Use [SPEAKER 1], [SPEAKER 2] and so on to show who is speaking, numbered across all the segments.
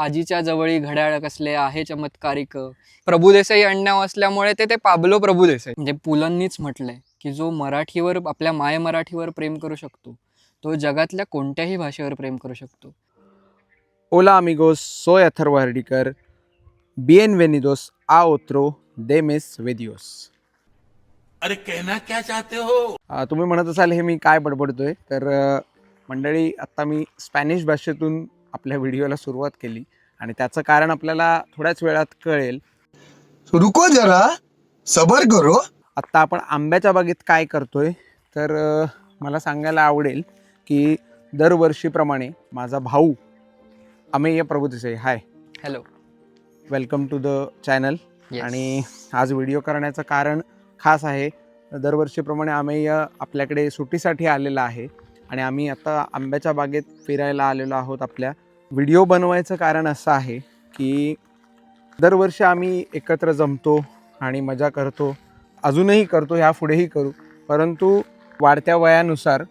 [SPEAKER 1] आजीच्या जवळी घड्याळ कसले आहे चमत्कारिक. प्रभू देसाई अण्णाव असल्यामुळे ते ते पाबलो प्रभू देसाई. म्हणजे पुलंनीच म्हटलंय की जो मराठीवर आपल्या माय मराठीवर प्रेम करू शकतो तो जगातल्या कोणत्याही भाषेवर प्रेम करू शकतो.
[SPEAKER 2] Hola amigos, soy Atharva Hardikar. Bienvenidos a otro de mis videos.
[SPEAKER 3] अरे कहना क्या चाहते हो?
[SPEAKER 2] तुम्ही म्हणत असाल हे मी काय बडबडतोय? तर मंडळी आत्ता मी स्पॅनिश भाषेतून आपल्या व्हिडिओला सुरुवात केली आणि त्याचं कारण आपल्याला थोड्याच वेळात कळेल.
[SPEAKER 4] रुको जरा सबर करो.
[SPEAKER 2] आत्ता आपण आंब्याच्या बागेत काय करतोय तर अ, मला सांगायला आवडेल की दरवर्षीप्रमाणे माझा भाऊ Amey Prabhudesai hi
[SPEAKER 1] hello
[SPEAKER 2] welcome to the channel आणि आज व्हिडिओ करण्याचं कारण खास आहे दरवर्षीप्रमाणे आम्ही अ, आपल्याकडे सुट्टीसाठी आलेला आहे आणि आम्ही आता आंब्याच्या बागेत फिरायला आलेलो आहोत आपल्या व्हिडिओ बनवायचं कारण असं आहे की दरवर्षी आम्ही एकत्र जमतो आणि मजा करतो. अजूनही करतो ह्या पुढेही करू. परंतु वाढत्या वयानुसार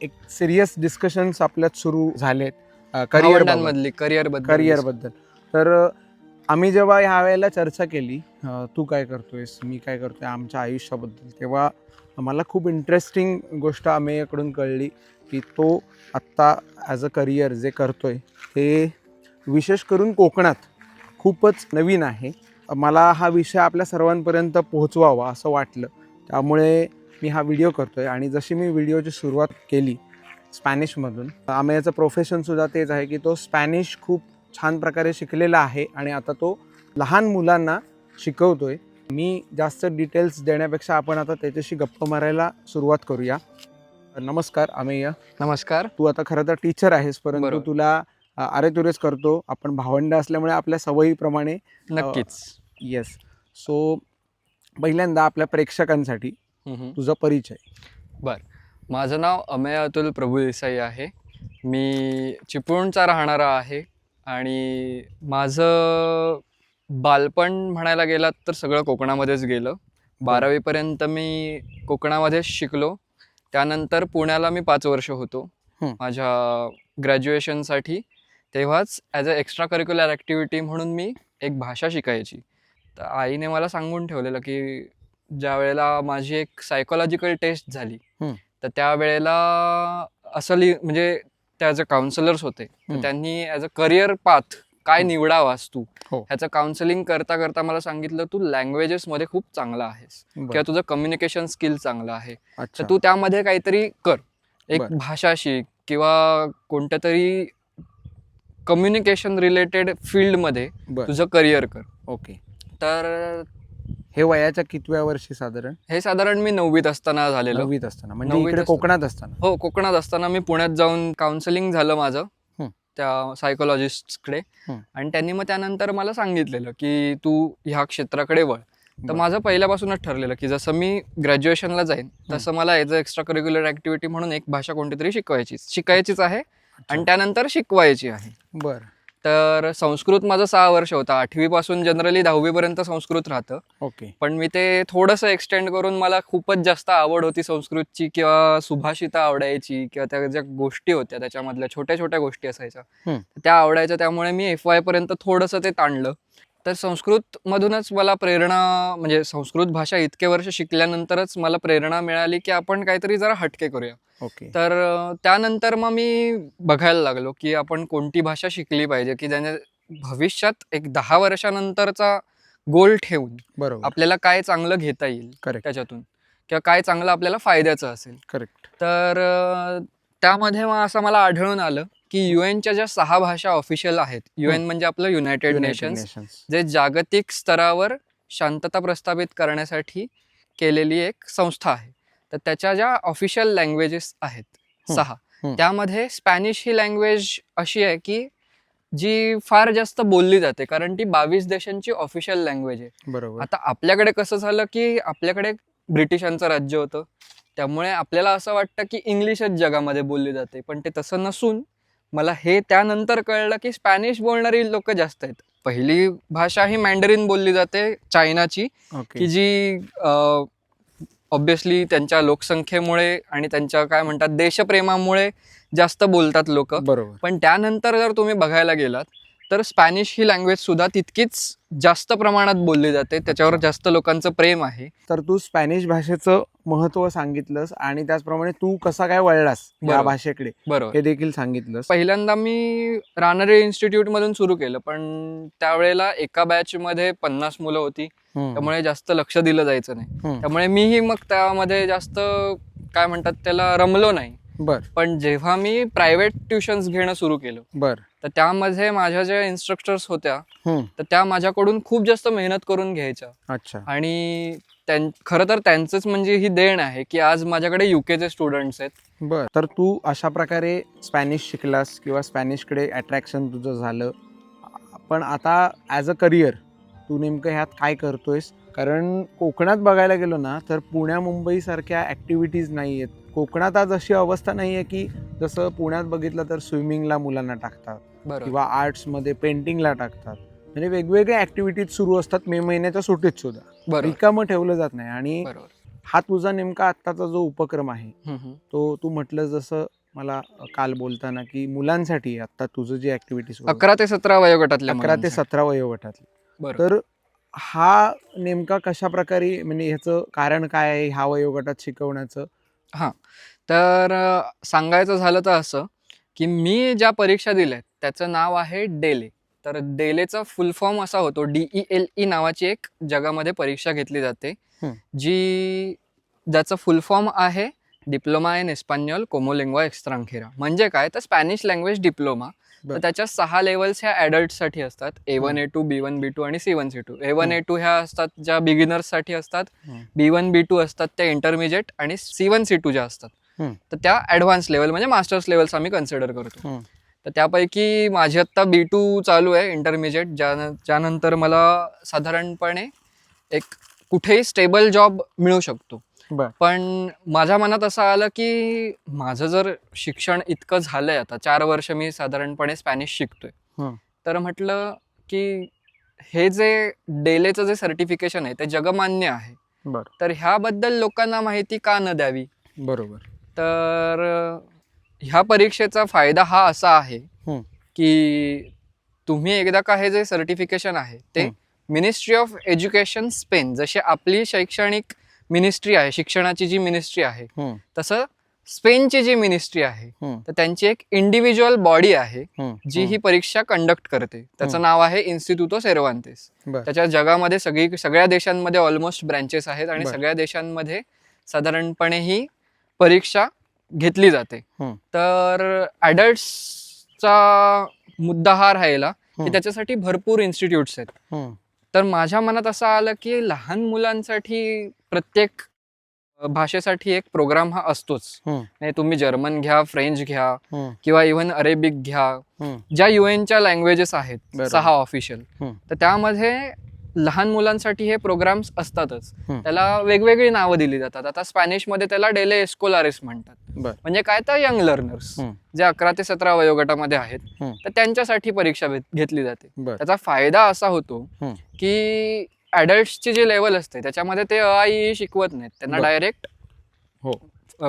[SPEAKER 2] एक सिरियस डिस्कशन्स आपल्यात सुरू झालेत करिअर
[SPEAKER 1] मधली करिअरबद्दल.
[SPEAKER 2] करिअरबद्दल तर आम्ही जेव्हा ह्या वेळेला चर्चा केली तू काय करतोयस मी काय करतोय आमच्या आयुष्याबद्दल तेव्हा मला खूप इंटरेस्टिंग गोष्ट आम्हीकडून कळली. की तो आत्ता ॲज अ करिअर जे करतो आहे ते विशेष करून कोकणात खूपच नवीन आहे. मला हा विषय आपल्या सर्वांपर्यंत पोहोचवावा असं वाटलं. त्यामुळे मी हा व्हिडिओ करतो आहे आणि जशी मी व्हिडिओची सुरुवात केली स्पॅनिशमधून आम्ही याचं प्रोफेशनसुद्धा तेच आहे की तो स्पॅनिश खूप छान प्रकारे शिकलेला आहे आणि आता तो लहान मुलांना शिकवतो आहे मी जास्त डिटेल्स देण्यापेक्षा आपण आता त्याच्याशी गप्पा मारायला सुरुवात करूया. नमस्कार अमेय
[SPEAKER 1] नमस्कार.
[SPEAKER 2] तू आता खरं तर टीचर आहेस परंतु
[SPEAKER 1] बरोबर.
[SPEAKER 2] तुला अरे तुरेच करतो. आपण भावंड असल्यामुळे आपल्या सवयीप्रमाणे
[SPEAKER 1] नक्कीच.
[SPEAKER 2] येस सो पहिल्यांदा आपल्या प्रेक्षकांसाठी
[SPEAKER 1] हम्म.
[SPEAKER 2] तुझा परिचय.
[SPEAKER 1] माझं नाव अमेय अतुल प्रभू देसाई आहे. मी चिपळूणचा राहणारा आहे आणि माझं बालपण म्हणायला गेलात तर सगळं कोकणामध्येच गेलं. बारावीपर्यंत मी कोकणामध्येच शिकलो. त्यानंतर पुण्याला मी पाच वर्ष होतो. माझ्या ग्रॅज्युएशनसाठी तेव्हाच as a extra curricular activity म्हणून मी एक भाषा शिकायची तर आईने मला सांगून ठेवलेलं की ज्या वेळेला माझी एक सायकोलॉजिकल टेस्ट झाली. तर त्यावेळेला असं लि म्हणजे त्या जे काउन्सिलर्स होते. त्यांनी ॲज अ करिअर पाथ काय निवडावास तू?
[SPEAKER 2] हो.
[SPEAKER 1] ह्याचं काउन्सिलिंग करता करता मला सांगितलं तू लँग्वेजेसमध्ये खूप चांगला आहेस. किंवा तुझं कम्युनिकेशन स्किल चांगलं आहे. तर तू त्यामध्ये काहीतरी कर. एक. भाषा शिक किंवा कोणत्या तरी कम्युनिकेशन रिलेटेड फील्डमध्ये
[SPEAKER 2] बरं.
[SPEAKER 1] तुझं करिअर कर.
[SPEAKER 2] ओके.
[SPEAKER 1] तर
[SPEAKER 2] हे वयाच्या कितव्या वर्षी साधारण?
[SPEAKER 1] हे साधारण मी नववीत असताना झालेलं.
[SPEAKER 2] नववीत असताना. म्हणजे. कोकणात असताना.
[SPEAKER 1] हो कोकणात असताना मी पुण्यात जाऊन काउन्सिलिंग झालं माझं.
[SPEAKER 2] हं.
[SPEAKER 1] त्या सायकोलॉजिस्टकडे. आणि त्यांनी मग त्यानंतर मला सांगितलेलं की तू ह्या क्षेत्राकडे वळ तर. माझं पहिल्यापासूनच ठरलेलं की जसं मी ग्रॅज्युएशनला जाईन. तसं मला as a extra curricular activity म्हणून एक भाषा कोणती तरी शिकवायचीच शिकायचीच आहे आणि. त्यानंतर शिकवायची आहे
[SPEAKER 2] बर
[SPEAKER 1] तर संस्कृत माझं सहा वर्ष होतं. आठवीपासून जनरली दहावीपर्यंत संस्कृत राहतं.
[SPEAKER 2] ओके.
[SPEAKER 1] पण मी ते थोडंसं एक्सटेंड करून मला खूपच जास्त आवड होती संस्कृतची किंवा सुभाषिता आवडायची किंवा त्या ज्या गोष्टी होत्या त्याच्यामधल्या छोट्या छोट्या गोष्टी असायच्या. त्या आवडायच्या त्यामुळे मी एफ वाय पर्यंत थोडंसं ते ताणलं. तर संस्कृत मधूनच मला प्रेरणा म्हणजे संस्कृत भाषा इतके वर्ष शिकल्यानंतरच मला प्रेरणा मिळाली की आपण काहीतरी जरा हटके करूया.
[SPEAKER 2] ओके.
[SPEAKER 1] तर त्यानंतर मग मी बघायला लागलो की आपण कोणती भाषा शिकली पाहिजे की ज्याने भविष्यात एक दहा वर्षानंतरचा गोल ठेवून
[SPEAKER 2] बरोबर.
[SPEAKER 1] आपल्याला काय चांगलं घेता येईल
[SPEAKER 2] करेक्ट
[SPEAKER 1] त्याच्यातून किंवा काय चांगलं आपल्याला फायद्याचं असेल.
[SPEAKER 2] करेक्ट
[SPEAKER 1] तर त्यामध्ये मग असं मला आढळून आलं की युएनच्या ज्या सहा भाषा ऑफिशियल आहेत युएन म्हणजे आपलं युनायटेड नेशन्स जे जागतिक स्तरावर शांतता प्रस्थापित करण्यासाठी केलेली एक संस्था आहे. तर त्याच्या ज्या ऑफिशियल लँग्वेजेस आहेत सहा. त्यामध्ये स्पॅनिश ही लँग्वेज अशी आहे की जी फार जास्त बोलली जाते कारण ती बावीस देशांची ऑफिशियल लँग्वेज आहे.
[SPEAKER 2] बरोबर.
[SPEAKER 1] आता आपल्याकडे कसं झालं की आपल्याकडे ब्रिटिशांचं राज्य होतं. त्यामुळे आपल्याला असं वाटतं की इंग्लिशच जगामध्ये बोलली जाते पण ते तसं नसून मला हे त्यानंतर कळलं की स्पॅनिश बोलणारी लोक जास्त आहेत. पहिली भाषा ही मॅन्डरिन बोलली जाते चायनाची की
[SPEAKER 2] ओके
[SPEAKER 1] जी ऑब्विसली त्यांच्या लोकसंख्येमुळे आणि त्यांच्या काय म्हणतात देशप्रेमामुळे जास्त बोलतात लोक.
[SPEAKER 2] बरोबर.
[SPEAKER 1] पण त्यानंतर जर तुम्ही बघायला गेलात तर स्पॅनिश ही लँग्वेज सुद्धा तितकीच जास्त प्रमाणात बोलली जाते. त्याच्यावर जास्त लोकांचं प्रेम आहे.
[SPEAKER 2] तर तू स्पॅनिश भाषेचं महत्त्व सांगितलंस आणि त्याचप्रमाणे तू कसा काय वळलास या. भाषेकडे
[SPEAKER 1] बरोबर.
[SPEAKER 2] हे देखील सांगितलंस.
[SPEAKER 1] पहिल्यांदा मी रानडे इन्स्टिट्यूट मधून सुरू केलं पण त्यावेळेला एका बॅच मध्ये पन्नास मुलं होती. त्यामुळे जास्त लक्ष दिलं जायचं नाही. त्यामुळे मीही मग त्यामध्ये जास्त काय म्हणतात त्याला रमलो नाही.
[SPEAKER 2] बर.
[SPEAKER 1] पण जेव्हा मी प्रायव्हेट ट्युशन्स घेणं सुरू केलं
[SPEAKER 2] बर.
[SPEAKER 1] तर त्यामध्ये माझ्या ज्या इन्स्ट्रक्टर्स होत्या. तर त्या माझ्याकडून खूप जास्त मेहनत करून घ्यायच्या.
[SPEAKER 2] अच्छा.
[SPEAKER 1] आणि खरं तर त्यांचंच म्हणजे ही देण आहे की आज माझ्याकडे युकेचे स्टुडंट्स आहेत.
[SPEAKER 2] बर. तर तू अशा प्रकारे स्पॅनिश शिकलास किंवा स्पॅनिशकडे अट्रॅक्शन तुझं झालं. पण आता ॲज अ करिअर तू नेमकं ह्यात काय करतोयस? कारण कोकणात बघायला गेलो ना तर पुण्या मुंबईसारख्या ॲक्टिव्हिटीज नाही आहेत. कोकणात आज अशी अवस्था नाही आहे की जसं पुण्यात बघितलं तर स्विमिंगला मुलांना टाकतात किंवा आर्ट्समध्ये पेंटिंगला टाकतात. म्हणजे वेगवेगळ्या ॲक्टिव्हिटीज सुरू असतात मे महिन्याच्या सुट्टीत सुद्धा. रिकामं ठेवलं जात नाही. आणि हा तुझा नेमका आत्ताचा जो उपक्रम आहे. तो तू म्हटलं जसं मला काल बोलताना की मुलांसाठी आता तुझं जी ऍक्टिव्हिटी
[SPEAKER 1] अकरा ते सतरा वयोगटातल्या
[SPEAKER 2] अकरा ते. सतरा वयोगटातली. तर हा नेमका कशा प्रकारे म्हणजे ह्याचं कारण काय आहे ह्या वयोगटात शिकवण्याचं?
[SPEAKER 1] तर अ, सांगायचं झालं तर असं की मी ज्या परीक्षा दिल्या त्याचं नाव आहे डेले. तर डेलेचा फुल फॉर्म असा होतो डीई एल ई नावाची एक जगामध्ये परीक्षा घेतली जाते. जी ज्याचं फुल फॉर्म आहे डिप्लोमा इन एस्पान्योल कोमोलिंग्वा एक्स्ट्रांखेरा म्हणजे काय? तर स्पॅनिश लँग्वेज डिप्लोमा. तर. त्याच्या सहा लेवल्स ह्या ॲडल्टसाठी असतात A one A two B one B two आणि C one C two A one A two ह्या असतात ज्या बिगिनर्ससाठी असतात. बी वन बी टू असतात त्या इंटरमिजिएट आणि सी वन सी टू ज्या असतात. तर त्या ॲडव्हान्स लेवल म्हणजे मास्टर्स लेवल्स आम्ही कन्सिडर करतो. तर त्यापैकी माझी आत्ता बी टू चालू आहे इंटरमिजिएट ज्या ज्यानंतर मला साधारणपणे एक कुठेही स्टेबल जॉब मिळू शकतो. पण माझ्या मनात असं आलं की माझं जर शिक्षण इतकं झालंय आता चार वर्ष मी साधारणपणे स्पॅनिश शिकतोय. तर म्हटलं की हे जे डेलेचं जे सर्टिफिकेशन आहे ते जगमान्य आहे
[SPEAKER 2] बर
[SPEAKER 1] तर ह्याबद्दल लोकांना माहिती का न द्यावी
[SPEAKER 2] बरोबर
[SPEAKER 1] तर ह्या परीक्षेचा फायदा हा असा आहे
[SPEAKER 2] हं.
[SPEAKER 1] की तुम्ही एकदा का हे जे सर्टिफिकेशन आहे ते. मिनिस्ट्री ऑफ एज्युकेशन स्पेन जशी आपली शैक्षणिक मिनिस्ट्री आहे शिक्षणाची जी मिनिस्ट्री आहे. तसं स्पेनची जी मिनिस्ट्री आहे. तर त्यांची एक इंडिव्हिज्युअल बॉडी आहे. जी
[SPEAKER 2] हं.
[SPEAKER 1] परीक्षा कंडक्ट करते त्याचं. नाव आहे इन्स्टिट्यूटो सेरवांतेस त्याच्या जगामध्ये सगळी सगळ्या देशांमध्ये ऑलमोस्ट ब्रँचेस आहेत आणि. सगळ्या देशांमध्ये साधारणपणे ही परीक्षा घेतली जाते. तर ॲडल्ट्सचा मुद्दा हा राहिला की. त्याच्यासाठी भरपूर इन्स्टिट्यूट्स आहेत. तर माझ्या मनात असं आलं की लहान मुलांसाठी प्रत्येक भाषेसाठी एक प्रोग्राम हा असतोच. नाही तुम्ही जर्मन घ्या फ्रेंच घ्या. किंवा इव्हन अरेबिक घ्या. ज्या युएनच्या लँग्वेजेस आहेत. सहा ऑफिशियल. तर त्यामध्ये लहान मुलांसाठी हे प्रोग्राम्स असतातच. त्याला वेगवेगळी नावं दिली जातात आता स्पॅनिशमध्ये त्याला डेले एस्कोलारिस म्हणतात म्हणजे काय तर यंग लर्नर्स. जे अकरा ते सतरा वयोगटामध्ये आहेत. तर त्यांच्यासाठी परीक्षा घेत- घेतली जाते त्याचा फायदा असा होतो. की ॲडल्ट्सची जी लेवल असते त्याच्यामध्ये ते अ, आ, इ, ई शिकवत नाहीत त्यांना. डायरेक्ट
[SPEAKER 2] हो.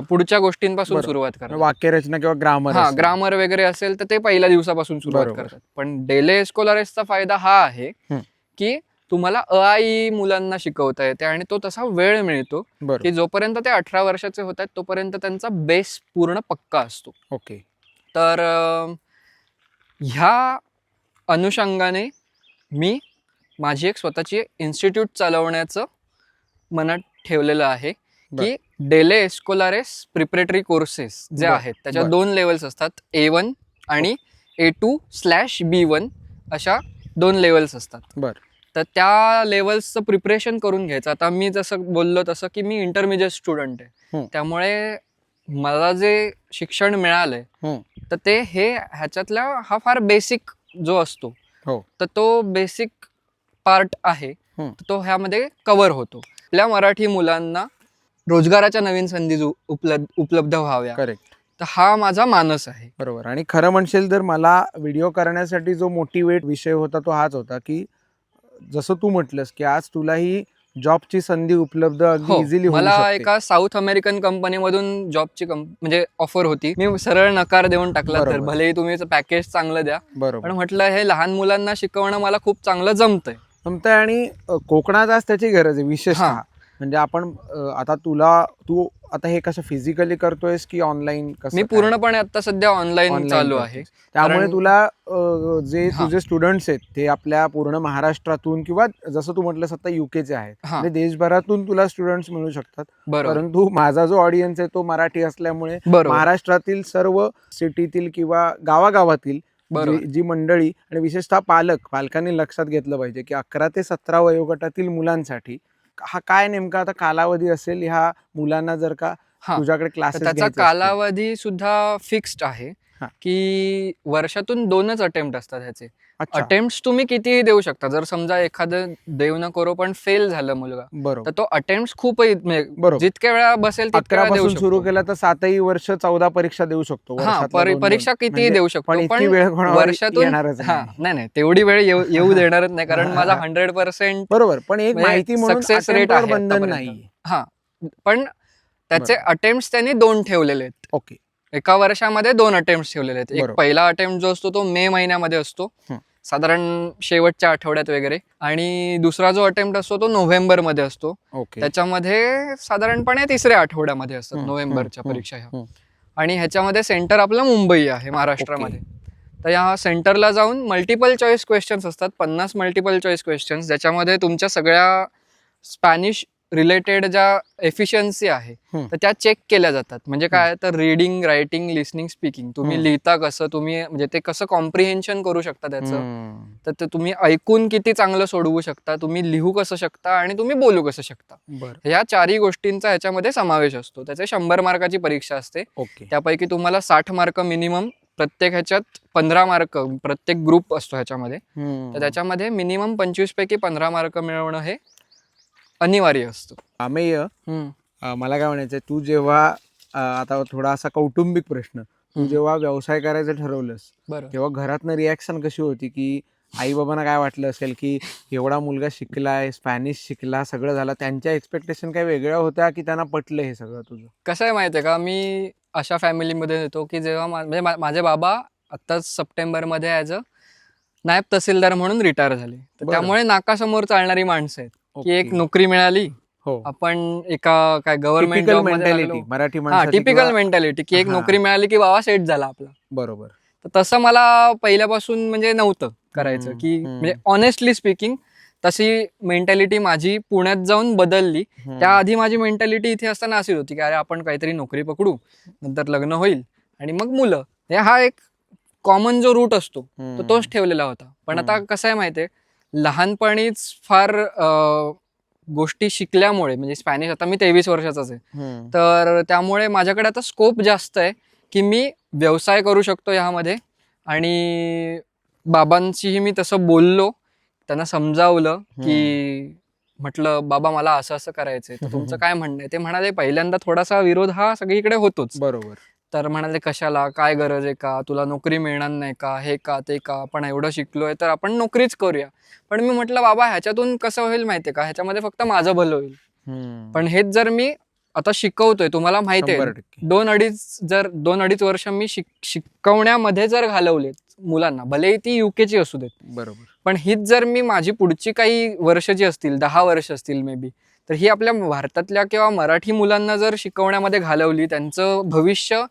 [SPEAKER 1] पुढच्या गोष्टींपासून. सुरुवात करतात
[SPEAKER 2] वाक्यरचना किंवा ग्रामर
[SPEAKER 1] हा ग्रामर वगैरे असेल तर ते पहिल्या दिवसापासून सुरुवात. करतात पण डेले एस्कोलारेसचा फायदा हा आहे. की तुम्हाला अ आ, इ, ई मुलांना शिकवता येते आणि तो तसा वेळ मिळतो की जोपर्यंत ते अठरा वर्षाचे होत आहेत तोपर्यंत त्यांचा बेस पूर्ण पक्का असतो.
[SPEAKER 2] ओके.
[SPEAKER 1] तर ह्या अनुषंगाने मी माझी एक स्वतःची इन्स्टिट्यूट चालवण्याचं मनात ठेवलेलं आहे की डेले एस्कोलारेस प्रिपरेटरी कोर्सेस जे आहेत त्याच्या. दोन लेवल्स असतात ए वन आणि A two slash B one अशा दोन लेवल्स असतात.
[SPEAKER 2] बर.
[SPEAKER 1] तर त्या लेवल्सचं प्रिपरेशन करून घ्यायचं. आता मी जसं बोललो तसं की मी इंटरमिजिएट स्टुडंट आहे. त्यामुळे मला जे शिक्षण मिळालंय
[SPEAKER 2] हं.
[SPEAKER 1] तर ते हे ह्याच्यातला हा फार बेसिक जो असतो
[SPEAKER 2] हो.
[SPEAKER 1] तर तो बेसिक पार्ट आहे. तो ह्यामध्ये कव्हर होतो. आपल्या मराठी मुलांना रोजगाराच्या नवीन संधी उपलब्ध उपलब्ध व्हाव्या.
[SPEAKER 2] करेक्ट
[SPEAKER 1] तर हा माझा मानस आहे.
[SPEAKER 2] बरोबर. आणि खरं म्हणशील तर मला व्हिडिओ करण्यासाठी जो मोटिवेट विषय होता तो हाच होता की जसं तू म्हटलंस की आज तुला ही जॉबची संधी उपलब्ध अगदी
[SPEAKER 1] हो
[SPEAKER 2] इझिली होऊ
[SPEAKER 1] मला
[SPEAKER 2] शकते.
[SPEAKER 1] एका साऊथ अमेरिकन कंपनीमधून जॉबची म्हणजे ऑफर होती मी सरळ नकार देऊन टाकला तर
[SPEAKER 2] बरोबर.
[SPEAKER 1] भलेही तुम्ही पॅकेज चांगलं द्या पण
[SPEAKER 2] बरोबर
[SPEAKER 1] म्हटलं हे लहान मुलांना शिकवणं मला खूप चांगलं जमतंय
[SPEAKER 2] जमतंय आणि अ, कोकणात आज त्याची गरज आहे विशेषतः
[SPEAKER 1] हा.
[SPEAKER 2] म्हणजे आपण अ, आता तुला तू आता हे कसं फिजिकली करतोयस की ऑनलाईन कसं
[SPEAKER 1] मी
[SPEAKER 2] काय?
[SPEAKER 1] पूर्णपणे आता सध्या ऑनलाईन
[SPEAKER 2] Online
[SPEAKER 1] चालू. आहे
[SPEAKER 2] त्यामुळे
[SPEAKER 1] कारण-
[SPEAKER 2] तुला अ, जे
[SPEAKER 1] हा.
[SPEAKER 2] तुझे स्टुडंट्स आहेत ते आपल्या पूर्ण महाराष्ट्रातून किंवा जसं तू म्हटलंस आता युकेचे आहेत
[SPEAKER 1] हा.
[SPEAKER 2] म्हणजे देशभरातून तुला स्टुडंट्स मिळू शकतात
[SPEAKER 1] बरोबर
[SPEAKER 2] परंतु माझा जो ऑडियन्स आहे तो मराठी असल्यामुळे
[SPEAKER 1] बरोबर
[SPEAKER 2] महाराष्ट्रातील सर्व सिटीतील किंवा गावागावातील
[SPEAKER 1] बरोबर.
[SPEAKER 2] जी- जी मंडळी आणि विशेषतः पालक पालकांनी लक्षात घेतलं पाहिजे की अकरा ते सतरा वयोगटातील मुलांसाठी हा काय नेमका आता कालावधी असेल ह्या मुलांना जर का
[SPEAKER 1] हा.
[SPEAKER 2] तुझ्याकडे
[SPEAKER 1] तर
[SPEAKER 2] क्लासेस
[SPEAKER 1] त्याचा कालावधी सुद्धा फिक्स्ड आहे.
[SPEAKER 2] हा.
[SPEAKER 1] की वर्षातून दोनच अटेम्प्ट असतात ह्याचे.
[SPEAKER 2] अच्छा.
[SPEAKER 1] अटेम्प्ट तुम्ही कितीही देऊ शकता. जर समजा एखादं देव न करो पण फेल झालं मुलगा तर
[SPEAKER 2] बरोबर
[SPEAKER 1] तो अटेम्प्ट खूपही म्हणजे
[SPEAKER 2] बरोबर.
[SPEAKER 1] जितक्या वेळा बसेल तितक्या
[SPEAKER 2] अकरा
[SPEAKER 1] वेळा देऊ
[SPEAKER 2] पासून सुरू
[SPEAKER 1] शकतो
[SPEAKER 2] केलं तर सातही वर्ष चौदा परीक्षा देऊ शकतो.
[SPEAKER 1] हा
[SPEAKER 2] वर्षातल्या
[SPEAKER 1] परी-
[SPEAKER 2] दोन-
[SPEAKER 1] परीक्षा. कितीही
[SPEAKER 2] म्हणजे-
[SPEAKER 1] देऊ
[SPEAKER 2] पण
[SPEAKER 1] शकतो
[SPEAKER 2] इतकी
[SPEAKER 1] पण
[SPEAKER 2] वेळ कोणावर
[SPEAKER 1] वर्षातून
[SPEAKER 2] येणारच
[SPEAKER 1] हा
[SPEAKER 2] नाही.
[SPEAKER 1] नाही नाही तेवढी वेळ येऊ येऊ देणारच नाही कारण माझा हंड्रेड पर्सेंट
[SPEAKER 2] बरोबर पण एक
[SPEAKER 1] म्हणजे
[SPEAKER 2] माहिती म्हणून
[SPEAKER 1] success rate
[SPEAKER 2] attempt वर
[SPEAKER 1] आहे
[SPEAKER 2] बंधन
[SPEAKER 1] आतापर्यंत.
[SPEAKER 2] नाही
[SPEAKER 1] हा पण त्याचे. अटेम्प्ट त्यांनी दोन ठेवलेले आहेत.
[SPEAKER 2] ओके.
[SPEAKER 1] एका वर्षामध्ये दोन अटेम्प्ट ठेवलेले आहेत. एक
[SPEAKER 2] बरोबर.
[SPEAKER 1] पहिला अटेम्प्ट जो असतो तो मे महिन्यामध्ये असतो.
[SPEAKER 2] हं.
[SPEAKER 1] साधारण शेवटच्या आठवड्यात वगैरे. आणि दुसरा जो अटेम्प्ट असतो तो नोव्हेंबरमध्ये असतो.
[SPEAKER 2] ओके.
[SPEAKER 1] त्याच्यामध्ये साधारणपणे तिसऱ्या आठवड्यामध्ये असतात
[SPEAKER 2] हं,
[SPEAKER 1] नोव्हेंबरच्या
[SPEAKER 2] हं,
[SPEAKER 1] परीक्षा ह्या.
[SPEAKER 2] हं.
[SPEAKER 1] आणि ह्याच्यामध्ये सेंटर आपलं मुंबई आहे महाराष्ट्रामध्ये. तर या सेंटरला जाऊन मल्टिपल चॉईस क्वेश्चन्स असतात पन्नास मल्टिपल चॉईस क्वेश्चन्स ज्याच्यामध्ये तुमच्या सगळ्या स्पॅनिश रिलेटेड ज्या एफिशियन्सी आहे. तर त्या चेक केल्या जातात. म्हणजे काय तर रिडिंग रायटिंग लिसनिंग स्पीकिंग तुम्ही. लिहिता कसं तुम्ही म्हणजे ते कसं कॉम्प्रिहेन्शन करू शकता त्याचं. तर ते तुम्ही ऐकून किती चांगलं सोडवू शकता तुम्ही लिहू कसं शकता आणि तुम्ही बोलू कसं शकता. ह्या चारही गोष्टींचा ह्याच्यामध्ये समावेश असतो. त्याचे शंभर मार्काची परीक्षा असते. त्यापैकी तुम्हाला साठ मार्क मिनिमम प्रत्येक ह्याच्यात पंधरा मार्क प्रत्येक ग्रुप असतो ह्याच्यामध्ये. तर त्याच्यामध्ये मिनिमम पंचवीस पैकी पंधरा मार्क मिळवणं हे अनिवार्य असतं.
[SPEAKER 2] अमेय अं, मला काय म्हणायचंय तू जेव्हा अं, आता थोडा असा कौटुंबिक प्रश्न तू. जेव्हा व्यवसाय करायचं ठरवलंस
[SPEAKER 1] बरं.
[SPEAKER 2] तेव्हा घरातनं रिॲक्शन कशी होती की आई बाबांना काय वाटलं असेल की एवढा मुलगा शिकलाय स्पॅनिश शिकला सगळं झालं त्यांच्या एक्सपेक्टेशन काही वेगळ्या होत्या की त्यांना पटलं हे सगळं तुझं?
[SPEAKER 1] कसं आहे माहिती आहे का मी अशा फॅमिलीमध्ये येतो की जेव्हा मा- म्हणजे मा- माझे बाबा आत्ताच सप्टेंबरमध्ये ॲज अ नायब तहसीलदार म्हणून रिटायर झाले. तर
[SPEAKER 2] बरं.
[SPEAKER 1] त्यामुळे नाकासमोर चालणारी माणसं आहेत. की एक. नोकरी मिळाली
[SPEAKER 2] हो
[SPEAKER 1] आपण एका काय गव्हर्नमेंट
[SPEAKER 2] टिपिकल मेंटॅलिटी मराठी
[SPEAKER 1] हा
[SPEAKER 2] माणसाची
[SPEAKER 1] टिपिकल
[SPEAKER 2] किंवा-
[SPEAKER 1] मेंटॅलिटी की एक
[SPEAKER 2] हा.
[SPEAKER 1] नोकरी मिळाली की बाबा सेट झाला आपला
[SPEAKER 2] बरोबर
[SPEAKER 1] तर तसं मला पहिल्यापासून म्हणजे नव्हतं करायचं
[SPEAKER 2] हम्म,
[SPEAKER 1] की
[SPEAKER 2] हम्म.
[SPEAKER 1] म्हणजे ऑनेस्टली स्पीकिंग तशी मेंटॅलिटी माझी पुण्यात जाऊन बदलली
[SPEAKER 2] हम्म.
[SPEAKER 1] त्याआधी माझी मेंटॅलिटी इथे असताना अशी होती की अरे आपण काहीतरी नोकरी पकडू नंतर लग्न होईल आणि मग मुलं हे हा एक कॉमन जो रूट असतो तो
[SPEAKER 2] हम्म.
[SPEAKER 1] तोच ठेवलेला होता पण आता कसं आहे माहितीये लहानपणीच फार गोष्टी शिकल्यामुळे म्हणजे स्पॅनिश आता मी तेवीस वर्षाचाच आहे. तर त्यामुळे माझ्याकडे आता स्कोप जास्त आहे की मी व्यवसाय करू शकतो ह्यामध्ये. आणि बाबांशीही मी तसं बोललो त्यांना समजावलं की म्हटलं बाबा मला असं असं करायचंय तर तुमचं काय म्हणणं आहे? ते म्हणाले पहिल्यांदा थोडासा विरोध हा सगळीकडे होतोच.
[SPEAKER 2] बरोबर.
[SPEAKER 1] तर म्हणाले कशाला? काय गरज आहे का? तुला नोकरी मिळणार नाही का? हे का? ते का? आपण एवढं शिकलोय तर आपण नोकरीच करूया. पण मी म्हटलं बाबा ह्याच्यातून कसं होईल माहितीये का? ह्याच्यामध्ये फक्त माझं भलं होईल. पण हेच जर मी आता शिकवतोय तुम्हाला माहिती आहे दोन अडीच जर दोन अडीच वर्ष मी शिक शिकवण्यामध्ये जर घालवलेत मुलांना भलेही ती युकेची असू देत.
[SPEAKER 2] बरोबर.
[SPEAKER 1] पण हीच जर मी माझी पुढची काही वर्ष जी असतील दहा वर्ष असतील मे बी तर ही आपल्या भारतातल्या किंवा मराठी मुलांना जर शिकवण्यामध्ये घालवली त्यांचं भविष्य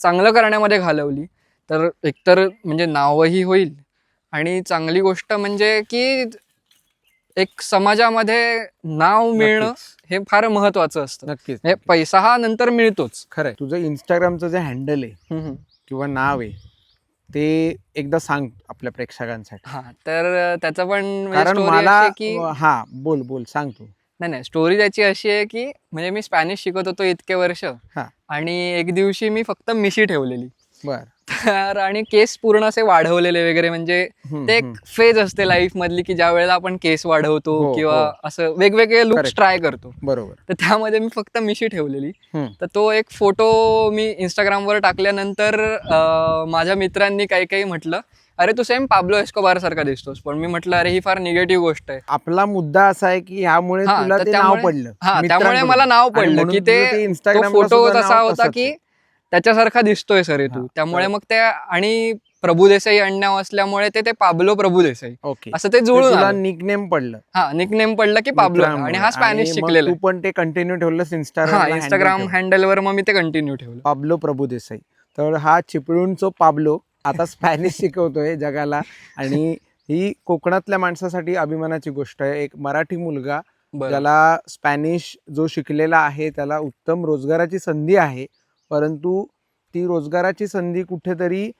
[SPEAKER 1] चांगलं करण्यामध्ये घालवली तर एकतर म्हणजे नावही होईल. आणि चांगली गोष्ट म्हणजे की एक समाजामध्ये नाव मिळणं
[SPEAKER 2] नक्कीच.
[SPEAKER 1] हे फार महत्वाचं असतं.
[SPEAKER 2] नक्कीच
[SPEAKER 1] म्हणजे पैसा हा नंतर मिळतोच.
[SPEAKER 2] खरंय. तुझं इंस्टाग्रामचं जे हँडल आहे किंवा नाव आहे ते एकदा सांग आपल्या प्रेक्षकांसाठी.
[SPEAKER 1] हा तर त्याचं पण म्हणजे
[SPEAKER 2] कारण मला
[SPEAKER 1] की
[SPEAKER 2] हा बोल बोल सांग तू.
[SPEAKER 1] नाही नाही. स्टोरी त्याची अशी आहे की म्हणजे मी स्पॅनिश शिकत होतो इतके वर्ष.
[SPEAKER 2] हा.
[SPEAKER 1] आणि एक दिवशी मी फक्त मिशी ठेवलेली.
[SPEAKER 2] बर.
[SPEAKER 1] तर आणि केस पूर्ण असे वाढवलेले वगैरे म्हणजे ते एक. फेज असते लाईफ मधली की ज्या वेळेला आपण केस वाढवतो
[SPEAKER 2] हो,
[SPEAKER 1] किंवा
[SPEAKER 2] हो.
[SPEAKER 1] असं वेगवेगळे लुक्स. ट्राय करतो
[SPEAKER 2] बरोबर
[SPEAKER 1] तर त्यामध्ये मी फक्त मिशी ठेवलेली. तर तो एक फोटो मी इंस्टाग्रामवर टाकल्यानंतर माझ्या मित्रांनी काही काही म्हटलं अरे तू सेम पाब्लो एस्कोबार सारखा दिसतोस पण मी म्हटलं अरे ही फार निगेटिव्ह गोष्ट आहे
[SPEAKER 2] आपला मुद्दा असा आहे की ह्यामुळे तुला
[SPEAKER 1] तर
[SPEAKER 2] ते नाव
[SPEAKER 1] त्यामुळे-
[SPEAKER 2] पडलं
[SPEAKER 1] त्यामुळे. मला नाव पडलं की ते फोटो तसा होता की. त्याच्यासारखा दिसतोय सर तू. त्यामुळे मग ते आणि प्रभू देसाई अण्णाव असल्यामुळे ते ते पाब्लो प्रभू देसाई.
[SPEAKER 2] ओके.
[SPEAKER 1] असं ते जुळून.
[SPEAKER 2] निकनेम पडलं.
[SPEAKER 1] हा निकनेम पडलं की पाब्लो. आणि हा स्पॅनिश शिकलेला
[SPEAKER 2] तू पण ते कंटिन्यू ठेवलंस
[SPEAKER 1] हा
[SPEAKER 2] इंस्टाग्राम
[SPEAKER 1] इंस्टाग्राम हँडलवर मग मी ते कंटिन्यू ठेवलं.
[SPEAKER 2] पाब्लो प्रभू देसाई. तर हा चिपळूणचो पाब्लो आता स्पॅनिश शिकवतोय जगाला. आणि ही कोकणातल्या माणसासाठी अभिमानाची गोष्ट आहे. एक मराठी मुलगा ज्याला स्पॅनिश जो शिकलेला आहे त्याला उत्तम रोजगाराची संधी आहे. परंतु ती रोजगाराची संधी कुठेतरी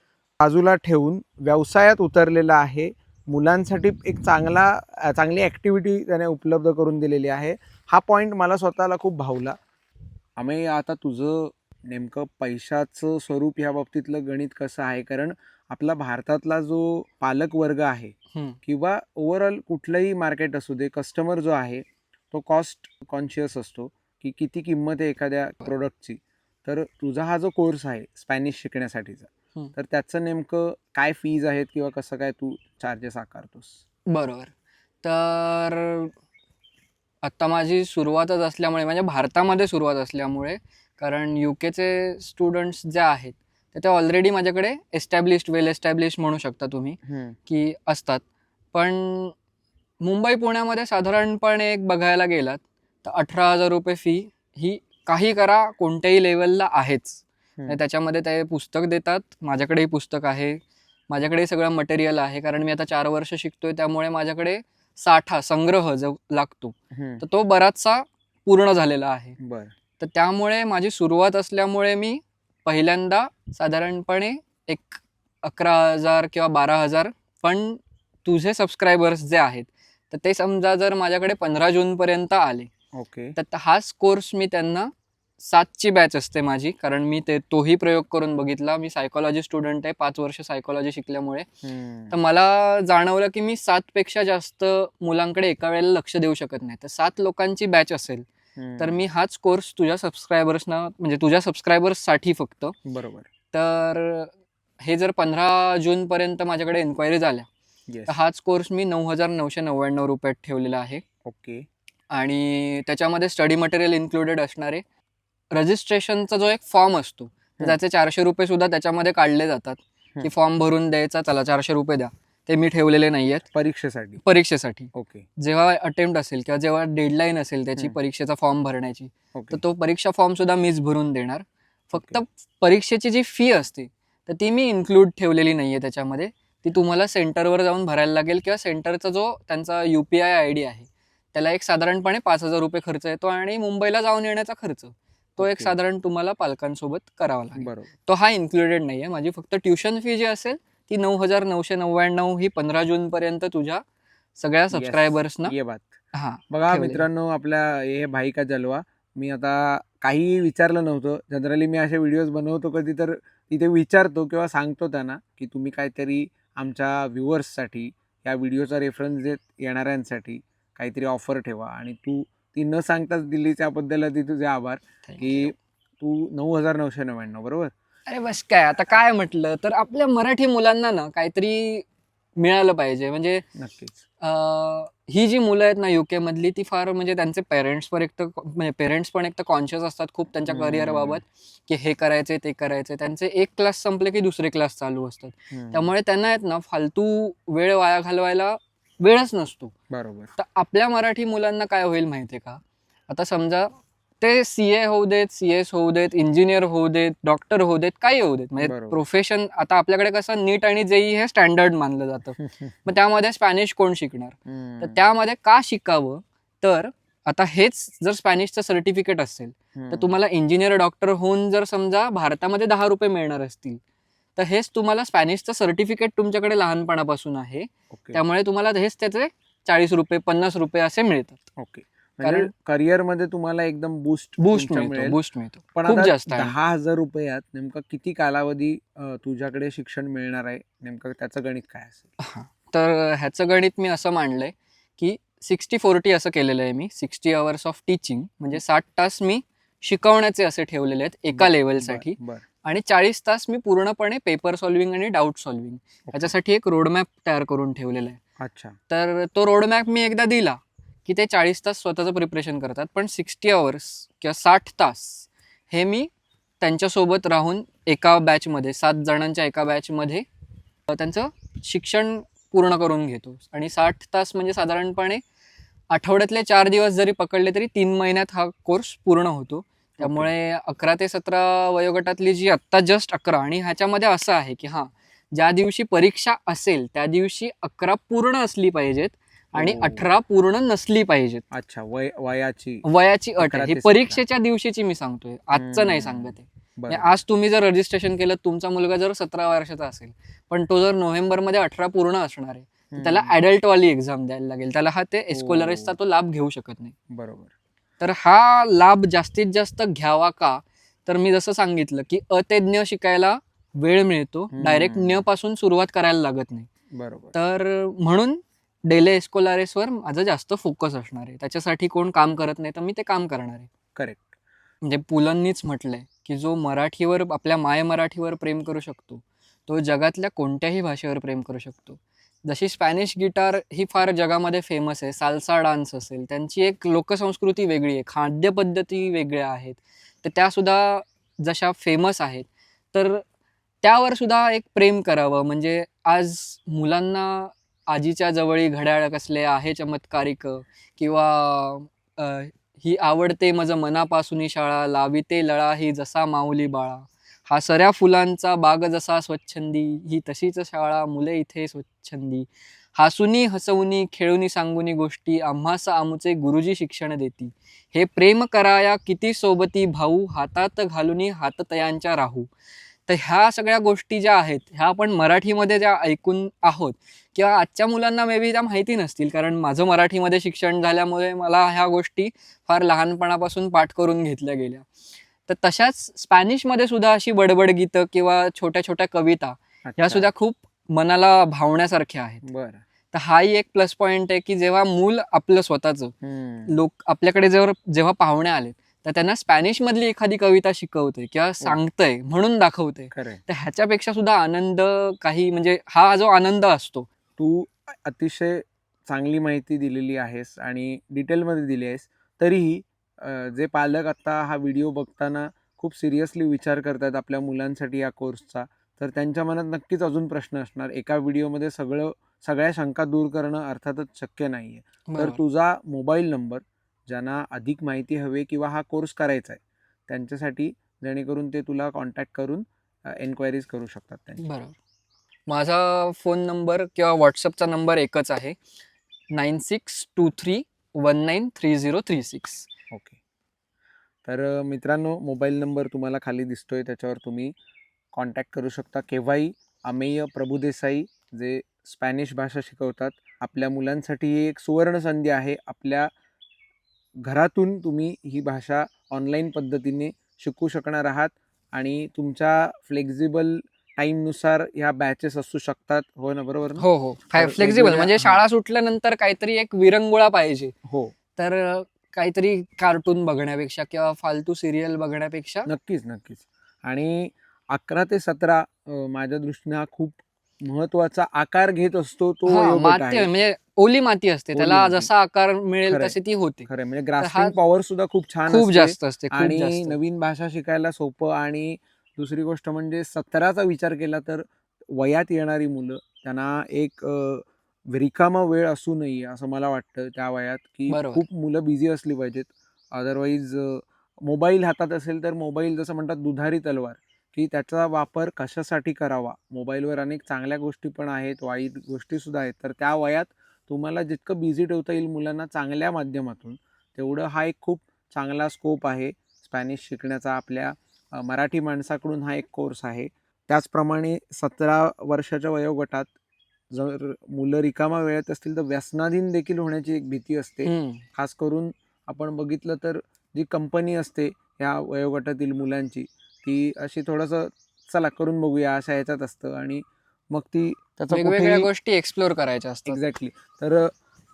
[SPEAKER 2] बाजूला ठेवून व्यवसायात उतरलेला आहे. मुलांसाठी एक चांगला चांगली ॲक्टिव्हिटी त्याने उपलब्ध करून दिलेली आहे. हा पॉईंट मला स्वतःला खूप भावला. आम्ही आता तुझं नेमकं पैशाचं स्वरूप ह्या बाबतीतलं गणित कसं आहे? कारण आपला भारतातला जो पालक वर्ग आहे. किंवा ओव्हरऑल कुठलंही मार्केट असू दे कस्टमर जो आहे तो कॉस्ट कॉन्शियस असतो की किती किंमत आहे एखाद्या प्रोडक्टची तर तुझा हा जो कोर्स आहे स्पॅनिश शिकण्यासाठीचा. तर त्याचं नेमकं काय फीज आहेत किंवा कसं काय तू चार्जेस आकारतोस?
[SPEAKER 1] बरोबर. तर आत्ता माझी सुरुवातच असल्यामुळे म्हणजे भारतामध्ये सुरुवात असल्यामुळे कारण यू केचे स्टुडंट्स जे आहेत तर ते ऑलरेडी माझ्याकडे एस्टॅब्लिश्ड वेल एस्टॅब्लिश्ड म्हणू शकता तुम्ही की असतात. पण मुंबई पुण्यामध्ये साधारणपणे एक बघायला गेलात तर अठरा हजार रुपये फी ही काही करा कोणत्याही लेवलला आहेच. त्याच्यामध्ये ते पुस्तक देतात. माझ्याकडेही पुस्तक आहे. माझ्याकडे सगळं मटेरियल आहे. कारण मी आता चार वर्ष शिकतोय त्यामुळे माझ्याकडे साठा संग्रह जो लागतो तर तो बराचसा पूर्ण झालेला आहे.
[SPEAKER 2] बर.
[SPEAKER 1] तर त्यामुळे माझी सुरुवात असल्यामुळे मी पहिल्यांदा साधारणपणे एक अकरा हजार किंवा बारा हजार पण तुझे सबस्क्रायबर्स जे आहेत तर ते समजा जर माझ्याकडे पंधरा जूनपर्यंत आले
[SPEAKER 2] ओके.
[SPEAKER 1] तर हाच कोर्स मी त्यांना सातची बॅच असते माझी कारण मी ते तोही प्रयोग करून बघितला. मी सायकोलॉजी स्टुडंट आहे पाच वर्ष सायकोलॉजी शिकल्यामुळे. तर मला जाणवलं की मी सातपेक्षा जास्त मुलांकडे एका वेळेला लक्ष देऊ शकत नाही. तर सात लोकांची बॅच असेल तर मी हाच कोर्स तुझ्या सबस्क्रायबर्सना म्हणजे तुझ्या सबस्क्रायबर्ससाठी फक्त.
[SPEAKER 2] बरोबर.
[SPEAKER 1] तर हे जर पंधरा जूनपर्यंत माझ्याकडे एन्क्वायरी झाल्या तर हाच कोर्स मी नऊ हजार नऊशे नव्याण्णव रुपयात ठेवलेला आहे.
[SPEAKER 2] ओके.
[SPEAKER 1] आणि त्याच्यामध्ये स्टडी मटेरियल इन्क्लुडेड असणारे रजिस्ट्रेशनचा जो एक फॉर्म असतो त्याचे चारशे रुपये सुद्धा त्याच्यामध्ये काढले जातात. की. फॉर्म भरून द्यायचा चला चारशे रुपये द्या. ते मी ठेवलेले नाही आहेत
[SPEAKER 2] परीक्षेसाठी.
[SPEAKER 1] परीक्षेसाठी.
[SPEAKER 2] ओके.
[SPEAKER 1] जेव्हा अटेम्प्ट असेल किंवा जेव्हा डेडलाईन असेल त्याची. परीक्षेचा फॉर्म भरण्याची तर तो परीक्षा फॉर्म सुद्धा मीच भरून देणार. फक्त. परीक्षेची जी फी असते तर ती मी इन्क्लूड ठेवलेली नाही आहे त्याच्यामध्ये. ती तुम्हाला सेंटरवर जाऊन भरायला लागेल किंवा सेंटरचा जो त्यांचा U P I I D आहे त्याला एक साधारणपणे पाच हजार रुपये खर्च येतो आणि मुंबईला जाऊन येण्याचा खर्च. तो एक. साधारण तुम्हाला पालकांसोबत करावा लागेल.
[SPEAKER 2] बरोबर.
[SPEAKER 1] तो हा इन्क्लुडेड नाही आहे माझी फक्त ट्युशन फी जी असेल ती नऊ हजार नऊशे नव्याण्णव ही पंधरा जूनपर्यंत तुझ्या सगळ्या सबस्क्रायबर्सना
[SPEAKER 2] ये बात.
[SPEAKER 1] हा
[SPEAKER 2] बघा. मित्रांनो आपल्या हे भाई का जलवा मी आता काही विचारलं नव्हतं. जनरली मी असे व्हिडिओज बनवतो कधी तर तिथे विचारतो किंवा सांगतो त्यांना की तुम्ही काहीतरी आमच्या व्ह्युअर्ससाठी या व्हिडिओचा रेफरन्स देत येणाऱ्यांसाठी काहीतरी ऑफर ठेवा आणि तू ती न सांगताच दिली त्याबद्दल ती तुझे आभार. की तू नऊ हजार नऊशे नव्याण्णव बरोबर?
[SPEAKER 1] अरे बस काय आता काय म्हटलं तर आपल्या मराठी मुलांना ना काहीतरी मिळालं पाहिजे. म्हणजे
[SPEAKER 2] नक्कीच.
[SPEAKER 1] अं, ही जी मुलं आहेत ना युके मधली ती फार म्हणजे त्यांचे पेरेंट्स पण एक तर म्हणजे पेरेंट्स पण एक तर कॉन्शियस असतात खूप त्यांच्या. करिअर बाबत की हे करायचे ते करायचे त्यांचे एक क्लास संपले की दुसरे क्लास चालू असतात. त्यामुळे त्यांना आहेत ना फालतू वेळ वाया घालवायला वेळच नसतो.
[SPEAKER 2] बरोबर.
[SPEAKER 1] तर आपल्या मराठी मुलांना काय होईल माहिती आहे का? आता समजा ते सी ए होऊ देत सी एस होऊ देत इंजिनियर होऊ देत डॉक्टर होऊ देत काही होऊ देत. म्हणजे. प्रोफेशन आता आपल्याकडे कसं नीट आणि जेई हे स्टँडर्ड मानलं जातं. मग त्यामध्ये स्पॅनिश कोण शिकणार? तर. त्यामध्ये का शिकावं? तर आता हेच जर स्पॅनिशचं सर्टिफिकेट असेल तर. तुम्हाला इंजिनियर डॉक्टर होऊन जर समजा भारतामध्ये दहा रुपये मिळणार असतील तर हेच तुम्हाला स्पॅनिशचं सर्टिफिकेट तुमच्याकडे लहानपणापासून आहे.
[SPEAKER 2] ओके.
[SPEAKER 1] त्यामुळे तुम्हाला हेच त्याचे चाळीस रुपये पन्नास रुपये असे मिळतात.
[SPEAKER 2] ओके. म्हणजे
[SPEAKER 1] कारण
[SPEAKER 2] करिअरमध्ये तुम्हाला एकदम बूस्ट
[SPEAKER 1] बूस्ट मिळतो बूस्ट मिळतो.
[SPEAKER 2] पण
[SPEAKER 1] खूप
[SPEAKER 2] आता
[SPEAKER 1] जास्त आहे.
[SPEAKER 2] दहा हजार रुपयात नेमका किती कालावधी अं, तुझ्याकडे शिक्षण मिळणार आहे? नेमकं त्याचं गणित काय असेल?
[SPEAKER 1] हां. तर ह्याचं गणित मी असं मांडलंय की सिक्स्टी फोर्टी असं केलेलं आहे मी. सिक्स्टी अवर्स ऑफ टीचिंग म्हणजे साठ तास मी शिकवण्याचे असे ठेवलेले आहेत एका लेवलसाठी. आणि चाळीस तास मी पूर्णपणे पेपर सॉल्विंग आणि डाऊट सॉल्विंग याच्यासाठी एक रोडमॅप तयार करून ठेवलेला आहे.
[SPEAKER 2] अच्छा.
[SPEAKER 1] तर तो रोडमॅप मी एकदा दिला की ते चाळीस तास स्वतःचं प्रिपरेशन करतात पण सिक्स्टी अवर्स किंवा साठ तास हे मी त्यांच्यासोबत राहून एका बॅचमध्ये सात जणांच्या एका बॅचमध्ये त्यांचं शिक्षण पूर्ण करून घेतो. आणि साठ तास म्हणजे साधारणपणे आठवड्यातले चार दिवस जरी पकडले तरी तीन महिन्यात हा कोर्स पूर्ण होतो. त्यामुळे अकरा ते सतरा वयोगटातली जी आत्ता जस्ट अकरा आणि ह्याच्यामध्ये असं आहे की हां ज्या दिवशी परीक्षा असेल त्या दिवशी अकरा पूर्ण असली पाहिजेत आणि
[SPEAKER 2] हो.
[SPEAKER 1] अठरा पूर्ण नसली पाहिजेत.
[SPEAKER 2] अच्छा वय वयाची
[SPEAKER 1] वयाची अट ही. परीक्षेच्या दिवशीची मी सांगतोय. आजचं नाही. सांगत आहे. आज तुम्ही जर रजिस्ट्रेशन केलं तुमचा मुलगा जर सतरा वर्षाचा असेल पण तो जर नोव्हेंबरमध्ये अठरा पूर्ण असणार आहे त्याला
[SPEAKER 2] हम्म.
[SPEAKER 1] ऍडल्ट वाली एक्झाम द्यायला लागेल. त्याला हा ते एस्कोलरिसचा तो लाभ घेऊ शकत नाही.
[SPEAKER 2] बरोबर.
[SPEAKER 1] तर हा लाभ जास्तीत जास्त घ्यावा का? तर मी जसं सांगितलं की अतज्ञ शिकायला वेळ मिळतो. डायरेक्ट ज्ञपासून सुरुवात करायला लागत नाही.
[SPEAKER 2] बरोबर.
[SPEAKER 1] तर म्हणून डेले एस्कोलारेसवर माझं जास्त फोकस असणार आहे. त्याच्यासाठी कोण काम करत नाही तर मी ते काम करणार आहे.
[SPEAKER 2] करेक्ट
[SPEAKER 1] म्हणजे पुलंनीच म्हटलंय की जो मराठीवर आपल्या माय मराठीवर प्रेम करू शकतो तो जगातल्या कोणत्याही भाषेवर प्रेम करू शकतो. जशी स्पॅनिश गिटार ही फार जगामध्ये फेमस आहे सालसा डान्स असेल त्यांची एक लोकसंस्कृती वेगळी आहे खाद्यपद्धती वेगळ्या आहेत तर त्यासुद्धा जशा फेमस आहेत तर त्यावर सुद्धा एक प्रेम करावं. म्हणजे आज मुलांना आजीच्या जवळी घड्याळ कसले आहे चमत्कारिक किंवा ही आवडते माझं मनापासून शाळा लाविते लळा ही जसा माऊली बाळा हा सऱ्या फुलांचा बाग जसा स्वच्छंदी ही तशीच शाळा मुले इथे स्वच्छंदी. हासुनी हसवुनी खेळुनी सांगुनी गोष्टी आम्हास आमुचे गुरुजी शिक्षण देती. हे प्रेम कराया किती सोबती भाऊ हातात घालुनी हाततयांच्या राहू. तर ह्या सगळ्या गोष्टी ज्या आहेत ह्या आपण मराठीमध्ये ज्या ऐकून आहोत किंवा आजच्या मुलांना मे बी त्या माहिती नसतील कारण माझं मराठीमध्ये शिक्षण झाल्यामुळे मला ह्या गोष्टी फार लहानपणापासून पाठ करून घेतल्या गेल्या. तर तशाच स्पॅनिशमध्ये सुद्धा अशी बडबड गीतं किंवा छोट्या छोट्या कविता ह्या सुद्धा खूप मनाला भावण्यासारख्या आहेत.
[SPEAKER 2] बरं.
[SPEAKER 1] तर हाही एक प्लस पॉईंट आहे की जेव्हा मूल आपलं स्वतःचं. लोक आपल्याकडे जेव्हा जेव्हा पाहुणे आले तर त्यांना स्पॅनिश मधली एखादी कविता शिकवते किंवा सांगतंय म्हणून दाखवते तर ह्याच्यापेक्षा सुद्धा आनंद काही म्हणजे हा जो आनंद असतो.
[SPEAKER 2] तू अतिशय चांगली माहिती दिलेली आहेस आणि डिटेलमध्ये दिली आहेस तरीही जे पालक आता हा व्हिडिओ बघताना खूप सिरियसली विचार करतात आपल्या मुलांसाठी या कोर्सचा तर त्यांच्या मनात नक्कीच अजून प्रश्न असणार. एका व्हिडिओमध्ये सगळं सगळ्या शंका दूर करणं अर्थातच शक्य नाही आहे तर. तुझा मोबाईल नंबर ज्यांना अधिक माहिती हवी किंवा हा कोर्स करायचा आहे त्यांच्यासाठी जेणेकरून ते तुला कॉन्टॅक्ट करून एन्क्वायरीज करू शकतात त्यांची
[SPEAKER 1] बरोबर. माझा फोन नंबर किंवा व्हॉट्सअपचा नंबर एकच आहे. Nine six two three one nine three zero three six.
[SPEAKER 2] Okay. तर मित्रांनो मोबाईल नंबर तुम्हाला खाली दिसतोय त्याच्यावर तुम्ही कॉन्टॅक्ट करू शकता. केव्हाही अमेय प्रभुदेसाई जे स्पॅनिश भाषा शिकवतात आपल्या मुलांसाठी ही एक सुवर्ण संधी आहे. आपल्या घरातून तुम्ही ही भाषा ऑनलाईन पद्धतीने शिकू शकणार आहात आणि तुमच्या फ्लेक्झिबल टाईमनुसार ह्या बॅचेस असू शकतात. हो ना बरोबर
[SPEAKER 1] हो हो. फ्लेक्झिबल म्हणजे. शाळा सुटल्यानंतर काहीतरी एक विरंगुळा पाहिजे.
[SPEAKER 2] हो.
[SPEAKER 1] तर काहीतरी कार्टून बघण्यापेक्षा किंवा फालतू सिरियल बघण्यापेक्षा
[SPEAKER 2] नक्कीच नक्कीच आणि अकरा ते सतरा माझ्या दृष्टीने हा खूप महत्त्वाचा आकार घेत असतो तो
[SPEAKER 1] हा, माती
[SPEAKER 2] आहे
[SPEAKER 1] म्हणजे ओली माती असते
[SPEAKER 2] ओली
[SPEAKER 1] त्याला
[SPEAKER 2] माती.
[SPEAKER 1] जसा आकार मिळेल
[SPEAKER 2] खरंय.
[SPEAKER 1] तशी ती होते
[SPEAKER 2] खरं म्हणजे ग्रास्पिंग पॉवर सुद्धा खूप छान
[SPEAKER 1] खूप
[SPEAKER 2] असते
[SPEAKER 1] जास्त असते खूप
[SPEAKER 2] आणि
[SPEAKER 1] जास्त
[SPEAKER 2] नवीन भाषा शिकायला सोपं आणि दुसरी गोष्ट म्हणजे सतराचा विचार केला तर वयात येणारी मुलं त्यांना एक अ, रिकामा वेळ असू नये असं मला वाटतं त्या वयात की
[SPEAKER 1] बरोबर.
[SPEAKER 2] खूप मुलं बिझी असली पाहिजेत. अदरवाईज मोबाईल हातात असेल तर मोबाईल जसं म्हणतात दुधारी तलवार की त्याचा वापर कशासाठी करावा? मोबाईलवर अनेक चांगल्या गोष्टी पण आहेत वाईट गोष्टी सुद्धा आहेत. तर त्या वयात तुम्हाला जितकं बिझी ठेवता येईल मुलांना चांगल्या माध्यमातून तेवढं हा एक खूप चांगला स्कोप आहे. स्पॅनिश शिकण्याचा आपल्या अ, मराठी माणसाकडून हा एक कोर्स आहे. त्याचप्रमाणे सतरा वर्षाच्या वयोगटात जर मुलं रिकामा वेळेत असतील तर व्यसनाधीन देखील होण्याची एक भीती असते. खास करून आपण बघितलं तर जी कंपनी असते ह्या वयोगटातील मुलांची ती अशी थोडंसं चला करून बघूया अशा ह्याच्यात असतं. आणि मग ती त्याचा
[SPEAKER 1] वेगवेगळ्या गोष्टी एक्सप्लोर करायच्या असतात.
[SPEAKER 2] एक्झॅक्टली तर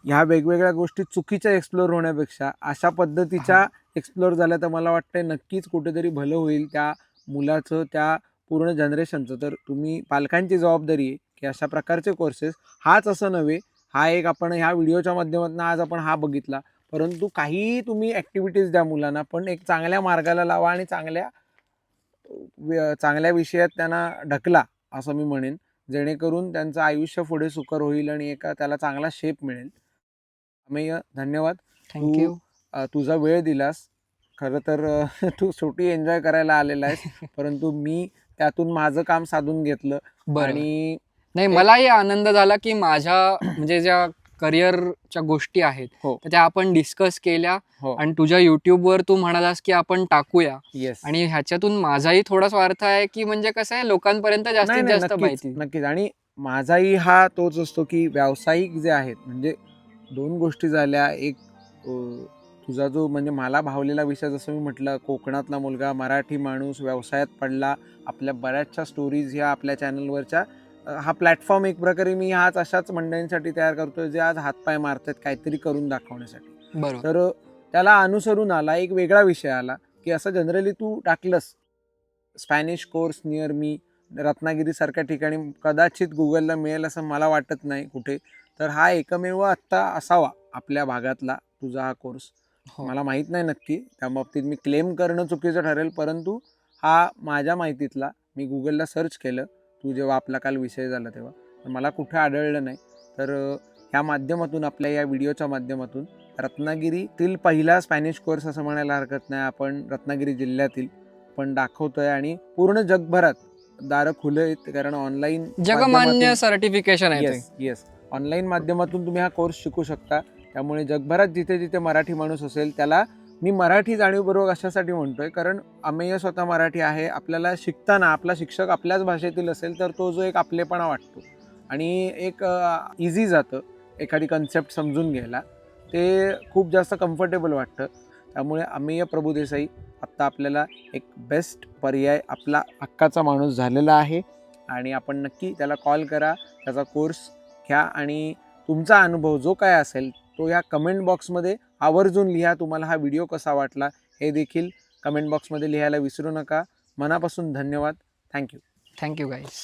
[SPEAKER 2] ह्या वेगवेगळ्या गोष्टी चुकीच्या एक्सप्लोर होण्यापेक्षा अशा पद्धतीच्या एक्सप्लोर झाल्या तर मला वाटतंय नक्कीच कुठेतरी भलं होईल त्या मुलाचं त्या पूर्ण जनरेशनचं तर तुम्ही पालकांची जबाबदारी आहे. की अशा प्रकारचे कोर्सेस हाच असं नव्हे. हा एक आपण ह्या व्हिडिओच्या माध्यमातून आज आपण हा बघितला. परंतु काहीही तुम्ही ॲक्टिव्हिटीज द्या मुलांना पण एक चांगल्या मार्गाला लावा आणि चांगल्या चांगल्या विषयात त्यांना ढकला असं मी म्हणेन. जेणेकरून त्यांचं आयुष्य पुढे सुकर होईल आणि एका त्याला चांगला शेप मिळेल. अमेय धन्यवाद.
[SPEAKER 1] थँक्यू
[SPEAKER 2] तुझा वेळ दिलास. खरं तर तू सुट्टी एन्जॉय करायला आलेला आहेस. परंतु मी त्यातून माझं काम साधून घेतलं. आणि
[SPEAKER 1] नाही मलाही आनंद झाला की माझ्या म्हणजे ज्या करिअरच्या गोष्टी आहेत
[SPEAKER 2] हो.
[SPEAKER 1] तर त्या आपण डिस्कस केल्या
[SPEAKER 2] हो.
[SPEAKER 1] आणि तुझ्या युट्यूबवर तू म्हणालास की आपण टाकूया.
[SPEAKER 2] येस
[SPEAKER 1] आणि ह्याच्यातून माझाही थोडा स्वार्थ आहे की म्हणजे कसं आहे लोकांपर्यंत जास्तीत जास्त
[SPEAKER 2] नक्कीच
[SPEAKER 1] माहिती.
[SPEAKER 2] नक्कीच. आणि माझाही हा तोच असतो की व्यावसायिक जे आहेत म्हणजे दोन गोष्टी झाल्या. एक अ, तुझा जो म्हणजे मला भावलेला विषय जसं मी म्हटलं कोकणातला मुलगा मराठी माणूस व्यवसायात पडला. आपल्या बऱ्याचशा स्टोरीज ह्या आपल्या चॅनलवरच्या हा प्लॅटफॉर्म एक प्रकारे मी हाच अशाच मंडळींसाठी तयार करतोय जे आज हातपाय मारतात काहीतरी करून दाखवण्यासाठी. तर त्याला अनुसरून आला एक वेगळा विषय आला की असं जनरली तू टाकलंस स्पॅनिश कोर्स नियर मी रत्नागिरीसारख्या ठिकाणी कदाचित गुगलला मिळेल असं मला वाटत नाही कुठे तर हा एकमेव आत्ता असावा आपल्या भागातला तुझा हा कोर्स.
[SPEAKER 1] हो.
[SPEAKER 2] मला माहीत नाही नक्की त्या बाबतीत मी क्लेम करणं चुकीचं ठरेल परंतु हा माझ्या माहितीतला मी गुगलला सर्च केलं तू जेव्हा आपला काल विषय झाला तेव्हा तर मला कुठे आढळलं नाही. तर ह्या माध्यमातून आपल्या या व्हिडिओच्या माध्यमातून रत्नागिरीतील पहिला स्पॅनिश कोर्स असं म्हणायला हरकत नाही आपण रत्नागिरी जिल्ह्यातील पण दाखवतोय आणि पूर्ण जगभरात दारं खुले आहेत कारण ऑनलाईन
[SPEAKER 1] जगमान्य सर्टिफिकेशन आहे
[SPEAKER 2] येस येस ऑनलाईन माध्यमातून तुम्ही हा कोर्स शिकू शकता. त्यामुळे जगभरात जिथे जिथे मराठी माणूस असेल त्याला मी मराठी जाणीवपूर्वक अशासाठी म्हणतो आहे कारण अमेय स्वतः मराठी आहे. आपल्याला शिकताना आपला शिक्षक आपल्याच भाषेतील असेल तर तो जो एक आपलेपणा वाटतो. आणि एक इझी जातं एखादी कन्सेप्ट समजून घ्यायला. ते खूप जास्त कम्फर्टेबल वाटतं. त्यामुळे अमेय प्रभुदेसाई आत्ता आपल्याला एक बेस्ट पर्याय आपला हक्काचा माणूस झालेला आहे. आणि आपण नक्की त्याला कॉल करा त्याचा कोर्स घ्या. आणि तुमचा अनुभव जो काय असेल तो या कमेंट बॉक्समध्ये आवर्जून लिहा तुम्हाला हा व्हिडिओ कसा वाटला हे देखील कमेंट बॉक्समध्ये लिहायला विसरू नका. मनापासून धन्यवाद. थँक्यू
[SPEAKER 1] थँक्यू गाईस